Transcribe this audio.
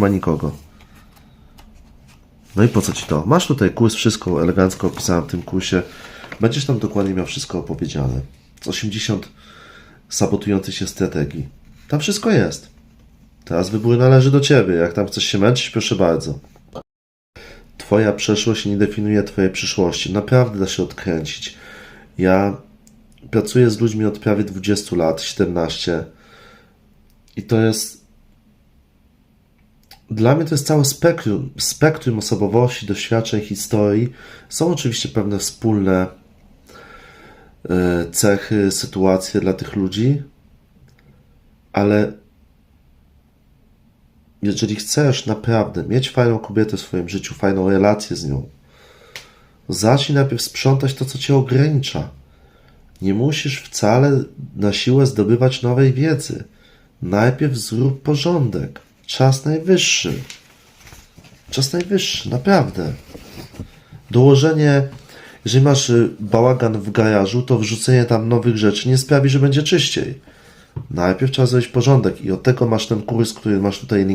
ma nikogo. No i po co ci to? Masz tutaj kurs, wszystko elegancko opisałem w tym kursie. Będziesz tam dokładnie miał wszystko opowiedziane. Z 80 sabotujących się strategii. Tam wszystko jest. Teraz wybór należy do ciebie. Jak tam chcesz się męczyć, proszę bardzo. Twoja przeszłość nie definiuje twojej przyszłości. Naprawdę da się odkręcić. Ja pracuję z ludźmi od prawie 20 lat, 17. I to jest. Dla mnie to jest całe spektrum, spektrum osobowości, doświadczeń, historii. Są oczywiście pewne wspólne e, cechy, sytuacje dla tych ludzi, ale jeżeli chcesz naprawdę mieć fajną kobietę w swoim życiu, fajną relację z nią, zacznij najpierw sprzątać to, co cię ogranicza. Nie musisz wcale na siłę zdobywać nowej wiedzy. Najpierw zrób porządek. Czas najwyższy. Czas najwyższy, naprawdę. Dołożenie, jeżeli masz y, bałagan w garażu, to wrzucenie tam nowych rzeczy nie sprawi, że będzie czyściej. Najpierw trzeba zrobić porządek i od tego masz ten kurs, który masz tutaj